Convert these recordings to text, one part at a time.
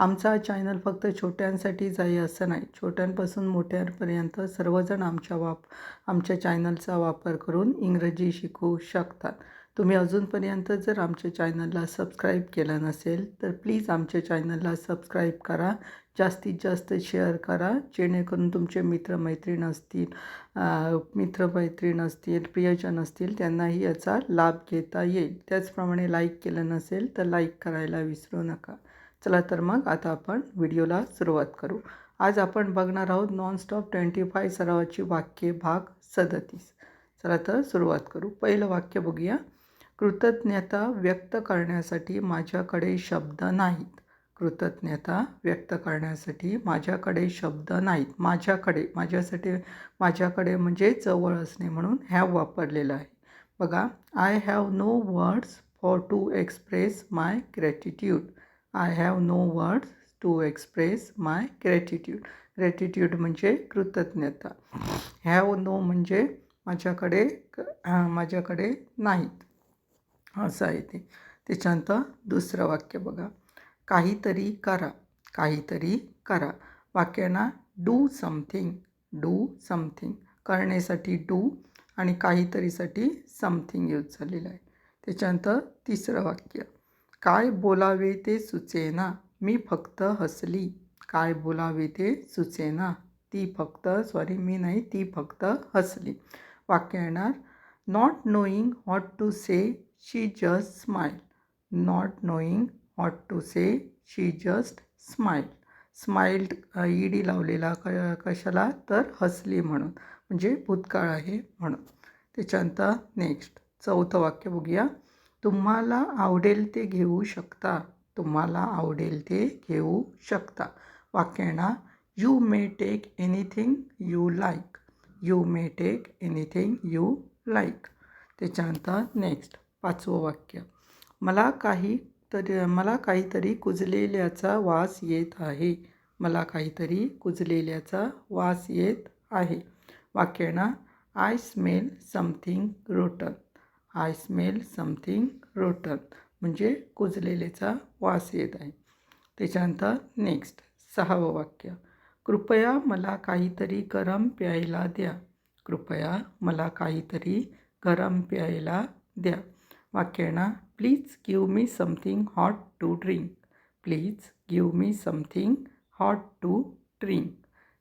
आमचा चॅनल फक्त छोट्यांसाठीच आहे असं नाही. छोट्यांपासून मोठ्यांपर्यंत सर्वजण आमच्या वाप आमच्या चॅनलचा वापर करून इंग्रजी शिकू शकतात. तुम्ही अजूनपर्यंत जर आमच्या चॅनलला सबस्क्राईब केलं नसेल तर प्लीज आमच्या चॅनलला सबस्क्राईब करा. जास्तीत जास्त शेअर करा. जेणेकरून तुमचे मित्रमैत्रीण असतील मित्रमैत्रीण असतील प्रियजन असतील त्यांनाही याचा लाभ घेता येईल. त्याचप्रमाणे लाईक केलं नसेल तर लाईक करायला विसरू नका. चला तर मग आता आपण व्हिडिओला सुरुवात करू. आज आपण बघणार आहोत नॉनस्टॉप ट्वेंटी फाय सरावाची वाक्ये भाग सदतीस. चला तर सुरुवात करू. पहिलं वाक्य बघूया. कृतज्ञता व्यक्त करण्यासाठी माझ्याकडे शब्द नाहीत. कृतज्ञता व्यक्त करण्यासाठी माझ्याकडे शब्द नाहीत. माझ्याकडे माझ्यासाठी माझ्याकडे म्हणजे जवळ असणे म्हणून हॅव वापरलेलं आहे. बघा I have no words for to express my gratitude I have no words to express my gratitude gratitude म्हणजे कृतज्ञता. हॅव नो म्हणजे माझ्याकडे माझ्याकडे नाहीत. असं आहे ते. त्याच्यानंतर दुसरं वाक्य बघा. काहीतरी करा. काहीतरी करा. वाक्यांना डू समथिंग डू समथिंग करण्यासाठी डू आणि काहीतरीसाठी समथिंग यूज झालेलं आहे. त्याच्यानंतर तिसरं वाक्य. काय बोलावे ते सुचेना. मी फक्त हसली. काय बोलावे ते सुचेना. ती फक्त सॉरी मी नाही ती फक्त हसली. वाक्य येणार not knowing what to say she just smile not knowing what to say she just smile smiled ED लावलेला क कशाला? तर हसली म्हणून. म्हणजे भूतकाळ आहे म्हणून. त्याच्यानंतर नेक्स्ट चौथं वाक्य बघूया. तुम्हाला आवडेल ते घेऊ शकता. तुम्हाला आवडेल ते घेऊ शकता. वाक्याना you may take anything you like you may take anything you like त्याच्यानंतर नेक्स्ट पाचवं वाक्य. मला काही तरी मला काहीतरी कुजलेल्याचा वास येत आहे. मला काहीतरी कुजलेल्याचा वास येत आहे. वाक्याना I smell something rotten I smell something rotten म्हणजे कुजलेलेचा वास येत आहे. त्याच्यानंतर नेक्स्ट सहावं वाक्य. कृपया मला काहीतरी गरम प्यायला द्या. कृपया मला काहीतरी गरम प्यायला द्या. वाक्याना please give me something hot to drink. Please give me something hot to drink.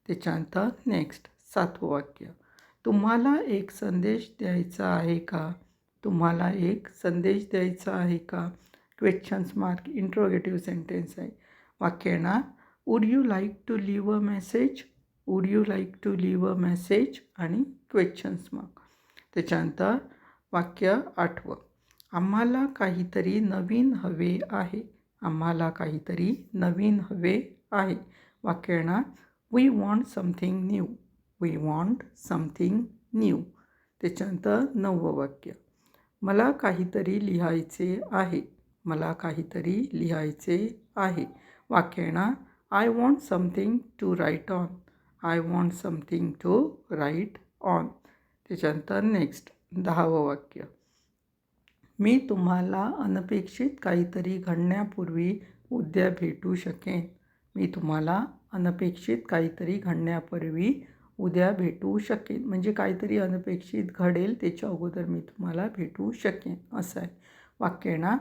त्याच्यानंतर नेक्स्ट सातवं वाक्य. तुम्हाला एक संदेश द्यायचा आहे का? तुम्हाला एक संदेश द्यायचा आहे का? क्वेश्चन्स मार्क इंट्रोगेटिव्ह सेंटेन्स आहे. वाक्य येणार would you like to leave a message would you like to leave a message आणि क्वेश्चन्स मार्क त्याच्यानंतर वाक्य आठवं. आम्हाला काहीतरी नवीन हवे आहे. आम्हाला काहीतरी नवीन हवे आहे. वाक्य येणार we want something new we want something new त्याच्यानंतर नववं वाक्य. मला काहीतरी लिहायचे आहे. मला काहीतरी लिहायचे आहे. वाक्यणा I want something to write on I want something to write on त्याच्यानंतर नेक्स्ट दहावं वाक्य. मी तुम्हाला अनपेक्षित काहीतरी घडण्यापूर्वी उद्या भेटू शकेन. मी तुम्हाला अनपेक्षित काहीतरी घडण्यापूर्वी उद्या भेटू शकेन. म्हणजे काहीतरी अनपेक्षित घडेल त्याच्या अगोदर मी तुम्हाला भेटू शकेन. असं आहे वाक्य ना?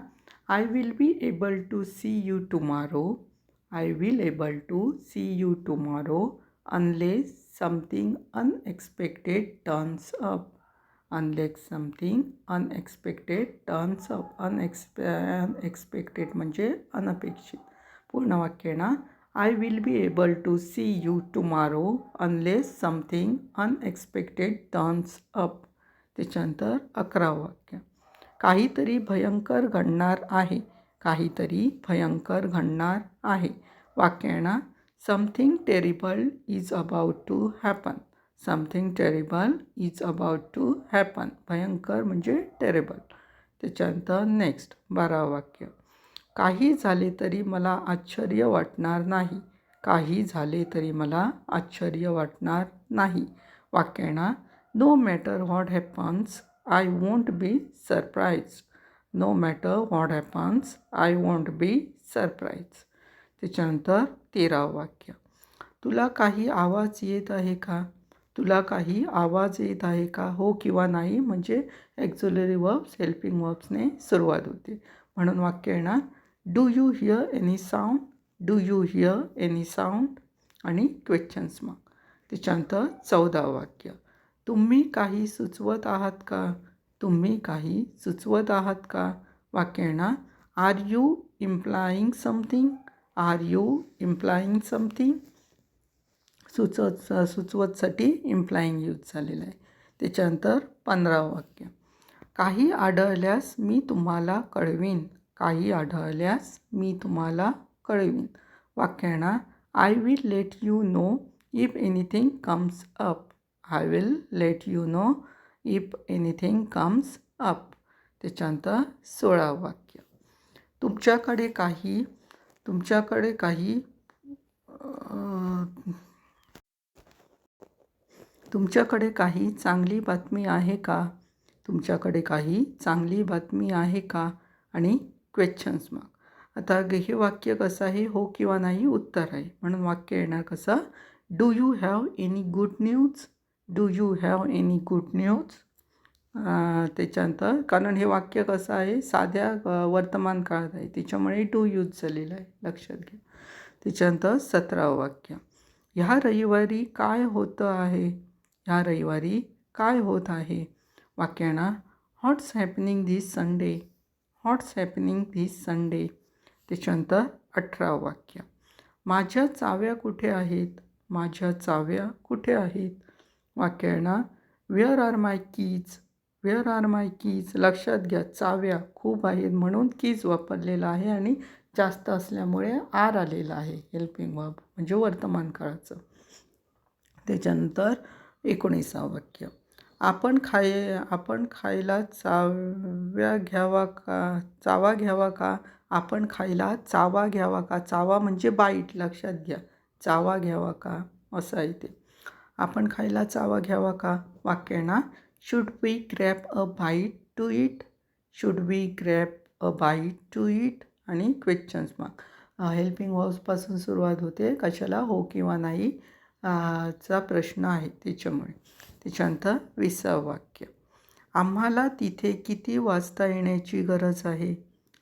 I will be able to see you tomorrow I will able to see you tomorrow unless something unexpected turns up unless something unexpected turns up अनएक्सपे unexpected म्हणजे अनपेक्षित पूर्ण वाक्य ना? I will be able to see you tomorrow unless something unexpected turns up त्याच्यानंतर अकरा वाक्य. काहीतरी भयंकर घडणार आहे. काहीतरी भयंकर घडणार आहे. वाक्याना something terrible is about to happen something terrible is about to happen भयंकर म्हणजे टेरेबल त्याच्यानंतर नेक्स्ट बारा वाक्य. काही झाले तरी मला आश्चर्य वाटणार नाही. काही झाले तरी मला आश्चर्य वाटणार नाही. वाक्याना no matter what happens I won't be surprise no matter what happens I won't be surprise त्याच्यानंतर तेरावं वाक्य. तुला काही आवाज येत आहे का? तुला काही आवाज येत आहे का? हो किंवा नाही? म्हणजे ॲक्झुलरी वर्ब्स हेल्पिंग वर्ब्सने सुरुवात होते. म्हणून वाक्य येणार do you hear any sound do you hear any sound आणि क्वेश्चन्स मग त्याच्यानंतर चौदा वाक्य. तुम्ही काही सुचवत आहात का? तुम्ही काही सुचवत आहात का? वाक्य येणार. Are you implying something are you implying something सुचवत सुचवतसाठी इम्प्लाईंग यूज झालेलं आहे. त्याच्यानंतर पंधरा वाक्य. काही आढळल्यास मी तुम्हाला कळवीन. काही आढळल्यास मी तुम्हाला कळवीन. वाक्यांना I will let you know if anything comes up I will let you know if anything comes up त्याच्यानंतर सोळा वाक्य. तुमच्याकडे काही तुमच्याकडे काही तुमच्याकडे काही चांगली बातमी आहे का? तुमच्याकडे काही चांगली बातमी आहे का? आणि क्वेश्चन्स मग आता हे वाक्य कसं आहे हो किंवा नाही उत्तर आहे. म्हणून वाक्य येणार कसं do you have any good news do you have any good news त्याच्यानंतर कारण हे वाक्य कसं आहे साध्या वर्तमान काळात आहे. त्याच्यामुळे टू यूज झालेलं आहे. लक्षात घ्या. त्याच्यानंतर सतरावं वाक्य ह्या रविवारी काय होतं आहे? ह्या रविवारी काय होत आहे? वाक्यांना what's happening this Sunday what's happening this Sunday. त्याच्यानंतर अठरावं वाक्य. माझ्या चाव्या कुठे आहेत? माझ्या चाव्या कुठे आहेत? वाक्यांना where are my keys where are my keys लक्षात घ्या चाव्या खूप आहेत म्हणून कीज वापरलेला आहे आणि जास्त असल्यामुळे आर आलेला आहे. हेल्पिंग वर्ब म्हणजे वर्तमान काळाचं. त्याच्यानंतर एकोणीसावं वाक्य. आपण खाय आपण खायला चाव्या घ्यावा का चावा घ्यावा का? आपण खायला चावा घ्यावा का? चावा म्हणजे बाईट लक्षात घ्या. चावा घ्यावा का? असं आहे ते. आपण खायला चावा घ्यावा का? वाक्य ना? Should we grab a bite to eat should we grab a bite to eat आणि क्वेश्चन्स मग हेल्पिंग हाऊसपासून सुरुवात होते. कशाला हो किंवा नाही चा प्रश्न आहे त्याच्यामुळे. त्याच्यानंतर विसावं वाक्य. आम्हाला तिथे किती वाजता येण्याची गरज आहे?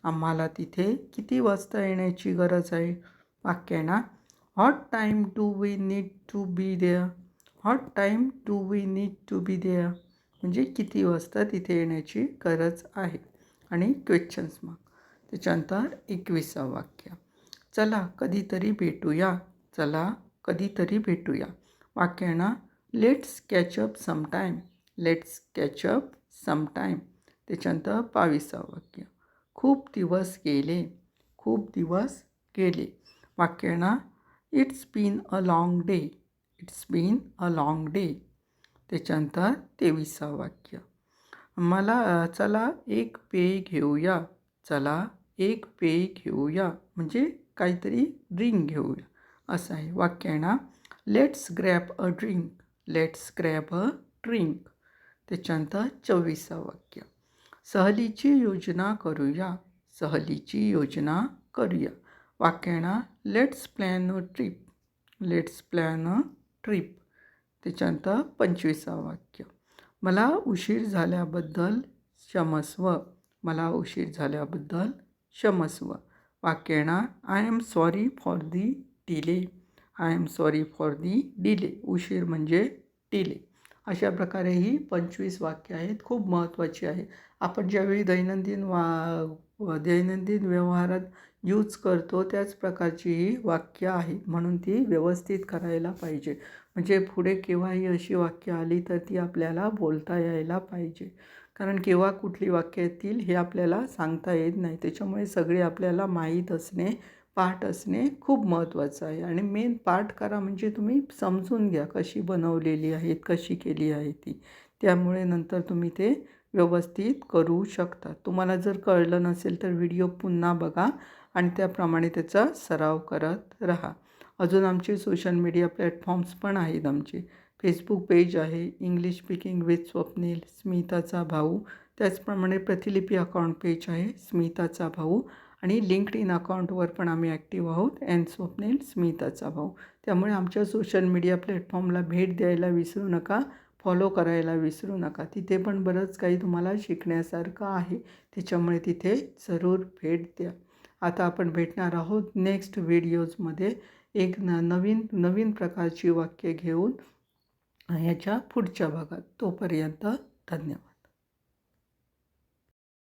आम्हाला तिथे किती वाजता येण्याची गरज आहे? वाक्य ना what time to we need to be there what time to we need to be there म्हणजे किती वाजता तिथे येण्याची गरज आहे? आणि क्वेश्चन्स मग त्याच्यानंतर एकविसा वाक्य. चला कधीतरी भेटूया. चला कधीतरी भेटूया. वाक्य ना let's catch up sometime let's catch up sometime त्याच्यानंतर बावीसावं वाक्य. खूप दिवस गेले. खूप दिवस गेले. वाक्य ना it's been a long day it's been a long day त्याच्यानंतर तेविसावं वाक्य. मला चला एक पेय घेऊया. चला एक पेय घेऊया. म्हणजे काहीतरी ड्रिंक घेऊया. असं आहे. वाक्य ना let's grab a drink let's grab a drink त्याच्यानंतर चोवीसावं वाक्य. सहलीची योजना करूया. सहलीची योजना करूया. वाक्य let's plan a trip let's plan a trip त्याच्यानंतर पंचवीसा वाक्य. मला उशीर झाल्याबद्दल क्षमस्व. मला उशीर झाल्याबद्दल क्षमस्व. वाक्यणा I am sorry for the delay I am sorry for the delay उशीर म्हणजे डिले अशा प्रकारे ही पंचवीस वाक्य आहेत खूप महत्त्वाची आहे. आपण ज्यावेळी दैनंदिन वा दैनंदिन व्यवहारात यूज करतो त्याच प्रकारची ही वाक्य आहेत. म्हणून ती व्यवस्थित करायला पाहिजे. म्हणजे पुढे केव्हाही अशी वाक्य आली तर ती आपल्याला बोलता यायला पाहिजे. कारण केव्हा कुठली वाक्य येतील हे आपल्याला सांगता येत नाही. त्याच्यामुळे सगळे आपल्याला माहीत असणे पाठ असणे खूप महत्त्वाचं आहे. आणि मेन पाठ करा म्हणजे तुम्ही समजून घ्या कशी बनवलेली आहेत कशी केली आहे ती. त्यामुळे नंतर तुम्ही ते व्यवस्थित करू शकता. तुम्हाला जर कळलं नसेल तर व्हिडिओ पुन्हा बघा आणि त्याप्रमाणे त्याचा सराव करत राहा. अजून आमचे सोशल मीडिया प्लॅटफॉर्म्स पण आहेत आमचे. फेसबुक पेज आहे इंग्लिश स्पीकिंग विथ स्वप्नील स्मिताचा भाऊ. त्याचप्रमाणे प्रतिलिपी अकाउंट पेज आहे स्मिताचा भाऊ. आणि लिंक्ड इन अकाउंटवर पण आम्ही ॲक्टिव्ह आहोत. अँड स्वप्नील स्मिताचा भाऊ. त्यामुळे आमच्या सोशल मीडिया प्लॅटफॉर्मला भेट द्यायला विसरू नका. फॉलो करायला विसरू नका. तिथे पण बरंच काही तुम्हाला शिकण्यासारखं आहे. त्याच्यामुळे तिथे जरूर भेट द्या. आता आपण भेटणार आहोत नेक्स्ट व्हिडिओजमध्ये एक न नवीन नवीन प्रकारची वाक्य घेऊन ह्याच्या पुढच्या भागात. तोपर्यंत धन्यवाद.